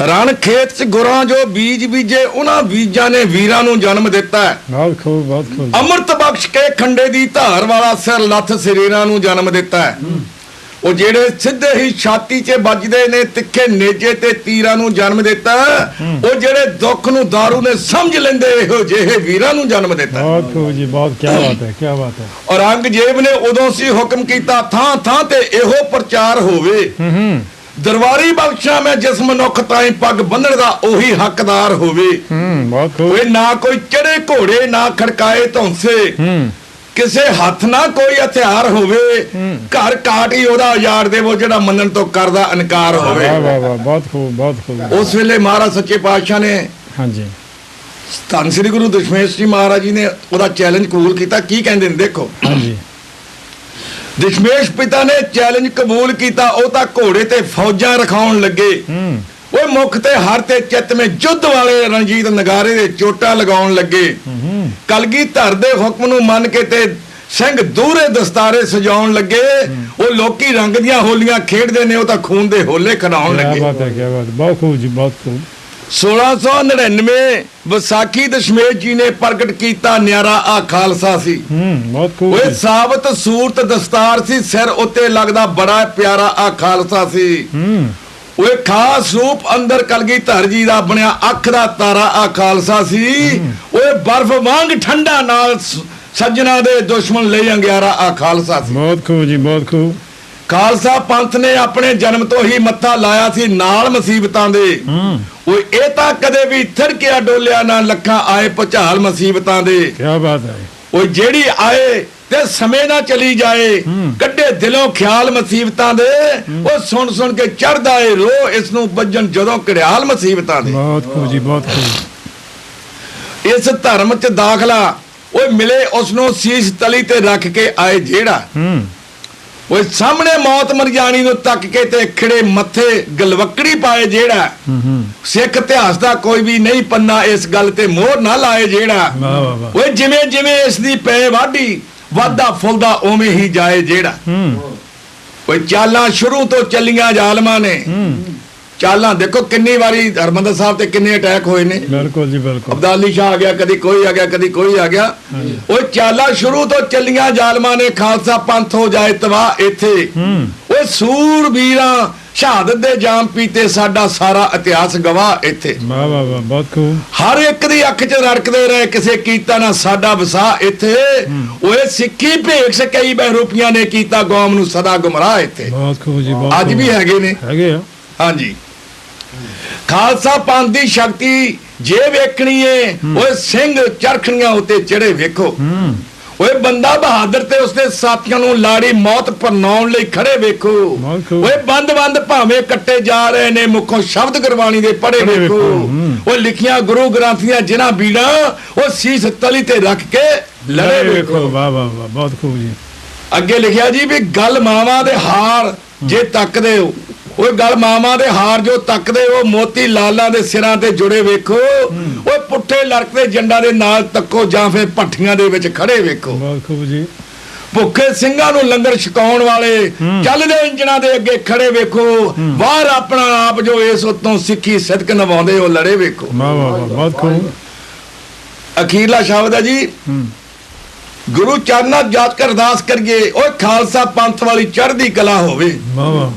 ਰਣ ਖੇਤ ਚ ਗੁਰਾਂ ਜੋ ਬੀਜ ਬੀਜੇ ਉਹਨਾਂ ਬੀਜਾਂ ਨੇ ਵੀਰਾਂ ਨੂੰ ਜਨਮ ਦਿੱਤਾ ਹੈ। ਬਹੁਤ ਖੂਬ ਬਹੁਤ ਖੂਬ। ਅੰਮ੍ਰਿਤ ਬਖਸ਼ ਕੇ ਖੰਡੇ ਦੀ ਧਾਰ ਵਾਲਾ ਸਿਰ ਲੱਥ ਸਰੀਰਾਂ ਨੂੰ ਜਨਮ ਦਿੱਤਾ ਹੈ। ਉਹ ਜਿਹੜੇ ਸਿੱਧੇ ਹੀ ਛਾਤੀ 'ਚ ਵੱਜਦੇ ਨੇ ਤਿੱਖੇ ਨੇਜੇ ਤੇ ਤੀਰਾਂ ਨੂੰ ਜਨਮ ਦਿੱਤਾ। ਉਹ ਜਿਹੜੇ ਦੁੱਖ ਨੂੰ दारू ਨੇ ਸਮਝ ਲੈਂਦੇ ਇਹੋ ਜਿਹੇ ਵੀਰਾਂ ਨੂੰ ਜਨਮ ਦਿੱਤਾ। ਬਹੁਤ ਖੂਬ ਜੀ ਬਹੁਤ ਕੀ ਬਾਤ ਹੈ ਕੀ ਬਾਤ ਹੈ। ਔਰੰਗਜ਼ੇਬ ਨੇ ਉਦੋਂ ਸੀ ਹੁਕਮ ਕੀਤਾ ਥਾਂ ਥਾਂ ਤੇ ਇਹੋ ਪ੍ਰਚਾਰ ਹੋਵੇ। ਹੂੰ ਹੂੰ। ਦਰਬਾਰੀ ਬਖਸ਼ਾ ਮੈਂ ਜਿਸ ਮਨੁੱਖ ਤਾਈਂ ਪੱਗ ਬੰਨਣ ਦਾ ਉਹੀ ਹੱਕਦਾਰ ਹੋਵੇ। ਹੂੰ ਬਹੁਤ ਖੂਬ। ਓਏ ਨਾ ਕੋਈ ਚੜੇ ਘੋੜੇ ਨਾ ਖੜਕਾਏ ਧੌਂਸੇ। ਹੂੰ। ਕਿਸੇ ਹੱਥ ਨਾ ਕੋਈ ਹਥਿਆਰ ਹੋਵੇ। ਘਰ ਕਾਟ ਹੀ ਉਹਦਾ ਉਜਾੜ ਦੇਵੋ ਜਿਹੜਾ ਮੰਨਣ ਤੋਂ ਕਰਦਾ ਇਨਕਾਰ ਹੋਵੇ। ਵਾਹ ਵਾਹ ਵਾਹ ਬਹੁਤ ਖੂਬ ਬਹੁਤ ਖੂਬ। ਉਸ ਵੇਲੇ ਮਹਾਰਾਜ ਸੱਚੇ ਪਾਤਸ਼ਾਹ ਨੇ ਹਾਂਜੀ। ਧੰਨ ਸ੍ਰੀ ਗੁਰੂ ਦਸ਼ਮੇਸ਼ ਜੀ ਮਹਾਰਾਜ ਜੀ ਨੇ ਉਹਦਾ ਚੈਲੰਜ ਕਬੂਲ ਕੀਤਾ। ਕੀ ਕਹਿੰਦੇ ਨੇ? ਦੇਖੋ। ਹਾਂਜੀ। ਦਸ਼ਮੇਸ਼ ਪਿਤਾ ਨੇ ਚੈਲੰਜ ਕਬੂਲ ਕੀਤਾ ਉਹ ਤਾਂ ਘੋੜੇ ਤੇ ਫੌਜਾਂ ਰਖਾਉਣ ਲੱਗੇ। ਓਏ ਮੁਖ ਤੇ ਹਰ ਤੇ ਚਿੱਤ ਮੇ ਜੁੱਧ ਵਾਲੇ ਰਣਜੀਤ ਨਗਾਰੇ ਦੇ ਚੋਟਾਂ ਲਗਾਉਣ ਲੱਗੇ। ਕਲਗੀ ਧਰ ਦੇ ਹੁਕਮ ਨੂੰ ਮੰਨ ਕੇ ਤੇ ਸਿੰਘ ਦੂਰੇ ਦਸਤਾਰੇ ਸਜਾਉਣ ਲੱਗੇ। ਉਹ ਲੋਕੀ ਰੰਗ ਦੀਆਂ ਹੋਲੀਆਂ ਖੇਡਦੇ ਨੇ ਉਹ ਤਾਂ ਖੂਨ ਦੇ ਹੋਲੇ ਖਣਾਉਣ ਕੀ ਲੱਗੇ। ਬਾਤ ਹੈ ਕੀ ਬਾਤ। ਬਹੁਤ ਖੂਬ ਜੀ ਬਹੁਤ ਖੂਬ। 1699 ਵਿਸਾਖੀ ਦਸ਼ਮੇਸ਼ ਜੀ ਨੇ ਪ੍ਰਗਟ ਕੀਤਾ ਨਿਆਰਾ ਆ ਖਾਲਸਾ ਸੀ। ਹੂੰ ਬਹੁਤ ਓਏ। ਸਾਬਤ ਸੂਰਤ ਦਸਤਾਰ ਸੀ ਸਿਰ ਉੱਤੇ ਲੱਗਦਾ ਬੜਾ ਪਿਆਰਾ ਆ ਖਾਲਸਾ ਸੀ। ਹੂੰ। ਓਏ ਖਾਸ ਰੂਪ ਅੰਦਰ ਕਲਗੀ ਧਰ ਜੀ ਦਾ ਬਣਿਆ ਅੱਖ ਦਾ ਤਾਰਾ ਆ ਖਾਲਸਾ ਸੀ। ਓਏ ਬਰਫ਼ ਵਾਂਗ ਠੰਡਾ ਨਾਲ ਸੱਜਣਾ ਦੇ ਦੁਸ਼ਮਣ ਲਈ ਅੰਗਿਆਰਾ ਆ ਖਾਲਸਾ ਸੀ। ਬਹੁਤ ਖੂਬ ਜੀ ਬਹੁਤ ਖੂਬ ਖਾਲਸਾ ਪੰਥ ਨੇ ਆਪਣੇ ਜਨਮ ਤੋਂ ਹੀ ਮੱਥਾ ਲਾਇਆ ਸੀ ਨਾਲ ਮੁਸੀਬਤਾਂ ਦੇ। ਹੂੰ। ਓਏ ਇਹ ਤਾਂ ਕਦੇ ਵੀ ਥੜਕਿਆ ਡੋਲਿਆ ਨਾ ਲੱਖਾਂ ਆਏ ਭੁਚਾਲ ਮੁਸੀਬਤਾਂ ਦੇ। ਕੀ ਬਾਤ ਹੈ। ਓਏ ਜਿਹੜੀ ਆਏ ਤੇ ਸਮੇਂ ਨਾ ਚਲੀ ਜਾਏ ਕੱਢੇ ਦਿਲੋਂ ਖਿਆਲ ਮੁਸੀਬਤਾਂ ਦੇ। ਉਹ ਸੁਣ ਸੁਣ ਕੇ ਚੜਦਾ ਏ ਰੋ ਇਸ ਨੂੰ ਵੱਜਣ ਜਦੋਂ ਘੜਿਆਲ ਮੁਸੀਬਤਾਂ ਦੇ। ਬਹੁਤ ਖੂਬ ਜੀ ਬਹੁਤ ਖੂਬ ਇਸ ਧਰਮ 'ਚ ਦਾਖਲਾ ਓਏ ਮਿਲੇ ਉਸ ਨੂੰ ਸੀਸ ਤਲੀ ਤੇ ਰੱਖ ਕੇ ਆਏ ਜਿਹੜਾ ਹੂੰ ਓਏ ਸਾਹਮਣੇ ਮੌਤ ਮਰ ਜਾਣੀ ਨੂੰ ਤੱਕ ਕੇ ਤੇ ਖੜੇ ਮੱਥੇ ਗਲਵੱਕੜੀ ਪਾਏ ਜਿਹੜਾ ਹੂੰ। ਹੂੰ ਸਿੱਖ ਇਤਿਹਾਸ ਦਾ ਕੋਈ ਵੀ ਨਹੀਂ ਪੰਨਾ ਇਸ ਗੱਲ ਤੇ ਮੋਹਰ ਨਾ ਲਾਏ ਜਿਹੜਾ ਵਾਹ ਵਾਹ ਵਾਹ। ਓਏ ਜਿਵੇਂ ਜਿਵੇਂ ਇਸ ਦੀ ਪੈ ਵਾਢੀ ਵਾਧਾ ਫੁੱਲਦਾ ਉਵੇਂ ਹੀ ਜਾਏ ਜਿਹੜਾ ਹੂੰ। ਓਏ ਚਾਲਾਂ ਸ਼ੁਰੂ ਤੋਂ ਚੱਲੀਆਂ ਜ਼ਾਲਮਾਂ ਨੇ। ਹੂੰ। ਚਾਲਾਂ ਦੇਖੋ ਕਿੰਨੀ ਵਾਰੀ ਹਰਮੰਦਰ ਸਾਹਿਬ ਤੇ ਕਿੰਨੇ ਅਟੈਕ ਹੋਏ ਨੇ। ਬਿਲਕੁਲ ਜੀ ਬਿਲਕੁਲ। ਅਬਦਾਲੀ ਸ਼ਾਹ ਆ ਗਿਆ ਕਦੀ ਕੋਈ ਆ ਗਿਆ ਕਦੀ ਕੋਈ ਆ ਗਿਆ। ਓਏ ਚਾਲਾਂ ਸ਼ੁਰੂ ਤੋਂ ਚੱਲੀਆਂ ਜ਼ਾਲਮਾਂ ਨੇ ਖਾਲਸਾ ਪੰਥ ਹੋ ਜਾਏ ਤਬਾਹ ਇੱਥੇ। ਹੂੰ। ਓਏ ਸੂਰਬੀਰਾਂ ਸ਼ਹਾਦਤ ਦੇ ਜਾਮ ਪੀਤੇ ਸਾਡਾ ਸਾਰਾ ਇਤਿਹਾਸ ਗਵਾਹ ਇੱਥੇ। ਵਾਹ ਵਾਹ ਵਾਹ ਬਹੁਤ ਖੂਬ। ਹਰ ਇੱਕ ਦੀ ਅੱਖ 'ਚ ਰੜਕਦੇ ਰਹੇ ਕਿਸੇ ਕੀਤਾ ਨਾ ਸਾਡਾ ਵਸਾ ਇੱਥੇ। ਓਏ ਸਿੱਖੀ ਭੇਖ ਸਕਈ ਬਹਿਰੂਪੀਆਂ ਨੇ ਕੀਤਾ ਕੌਮ ਨੂੰ ਸਦਾ ਗੁੰਮਰਾਹ ਇੱਥੇ। ਬਹੁਤ ਖੂਬ ਜੀ ਬਹੁਤ ਅੱਜ। ਵੀ ਹੈਗੇ ਨੇ। ਹੈਗੇ ਆ। ਹਾਂਜੀ। ਖਾਲਸਾ ਪੰਥ ਦੀ ਸ਼ਕਤੀ ਜੇ ਵੇਖਣੀ ਏ ਓਏ ਸਿੰਘ ਚਰਖਣੀਆਂ ਉੱਤੇ ਚੜੇ ਵੇਖੋ। ਓਏ ਬੰਦਾ ਬਹਾਦਰ ਤੇ ਉਸਦੇ ਸਾਥੀਆਂ ਨੂੰ ਲਾੜੀ ਮੌਤ ਪਰਨਾਉਣ ਲਈ ਖੜੇ ਵੇਖੋ। ਓਏ ਬੰਦ-ਬੰਦ ਭਾਵੇਂ ਕੱਟੇ ਜਾ ਰਹੇ ਨੇ ਮੁਖੋਂ ਸ਼ਬਦ ਗੁਰਬਾਣੀ ਦੇ ਪੜੇ ਵੇਖੋ। ਓਏ ਲਿਖੀਆਂ ਗੁਰੂ ਗ੍ਰੰਥੀਆਂ ਜਿਨ੍ਹਾਂ ਬੀੜਾਂ ਉਹ ਸੀਸ ਤਲੀ ਤੇ ਰੱਖ ਕੇ ਲੜੇ ਵੇਖੋ। ਵਾਹ ਵਾਹ ਵਾਹ ਬਹੁਤ ਖੂਬ ਜੀ। ਅੱਗੇ ਲਿਖਿਆ ਜੀ ਵੀ ਗੱਲ ਮਾਵਾਂ ਦੇ ਹਾਰ ਜੇ ਤੱਕਦੇ ਹੋ ਓਏ ਗੱਲ ਮਾਵਾਂ ਦੇ ਹਾਰ ਜੋ ਤੱਕਦੇ ਹੋ ਮੋਤੀ ਲਾਲਾਂ ਦੇ ਸਿਰਾਂ ਤੇ ਜੁੜੇ ਵੇਖੋ। ਓਏ ਪੁੱਠੇ ਲੜਕਦੇ ਜੰਡਾਂ ਦੇ ਨਾਲ ਤੱਕੋ ਜਾਂ ਫਿਰ ਭੱਠੀਆਂ ਦੇ ਵਿੱਚ ਖੜੇ ਵੇਖੋ। ਖੂਬ ਜੀ। ਭੁੱਖੇ ਸਿੰਘਾਂ ਨੂੰ ਲੰਗਰ ਛਕਾਉਣ ਵਾਲੇ ਚੱਲਦੇ ਇੰਜਣਾ ਦੇ ਅੱਗੇ ਖੜੇ ਵੇਖੋ। ਬਾਹਰ ਆਪਣਾ ਆਪ ਜੋ ਇਸ ਉਤੋਂ ਸਿੱਖੀ ਸਿਦਕ ਨਿਭਾਉਂਦੇ ਉਹ ਲੜੇ ਵੇਖੋ। ਵਾਹ ਵਾਹ ਬਹੁਤ ਖੂਬ। ਅਖੀਰਲਾ ਸ਼ਬਦ ਹੈ ਜੀ। ਗੁਰੂ ਚਰਨਾਂ ਜਾਤ ਕੇ ਅਰਦਾਸ ਕਰੀਏ ਓਏ ਖਾਲਸਾ ਪੰਥ ਵਾਲੀ ਚੜ੍ਹਦੀ ਕਲਾ ਹੋਵੇ। ਵਾਹ ਵਾਹ।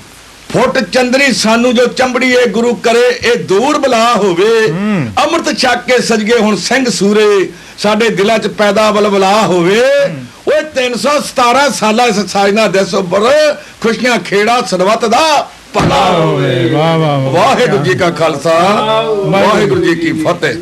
ਫੁੱਟ ਚੰਦਰੀ ਸਾਨੂੰ ਜੋ ਚੰਬੜੀ ਇਹ ਗੁਰੂ ਕਰੇ ਇਹ ਦੂਰ ਬਲਾ ਹੋਵੇ। ਅੰਮ੍ਰਿਤ ਛਕ ਕੇ ਸਜਗੇ ਹੁਣ ਸਿੰਘ ਸੂਰੇ ਸਾਡੇ ਦਿਲਾਂ 'ਚ ਪੈਦਾ ਬਲਬਲਾ ਹੋਵੇ। ਓਏ 317 ਸਾਲਾ ਇਸ ਸਾਜਨਾ ਦਿਸ ਉੱਪਰ ਖੁਸ਼ੀਆਂ ਖੇੜਾ ਸਰਬੱਤ ਦਾ ਭਲਾ ਹੋਵੇ। ਵਾਹ ਵਾਹ ਵਾਹ। ਵਾਹਿਗੁਰੂ ਜੀ ਕਾ ਖਾਲਸਾ ਵਾਹਿਗੁਰੂ ਜੀ ਕੀ ਫਤਿਹ।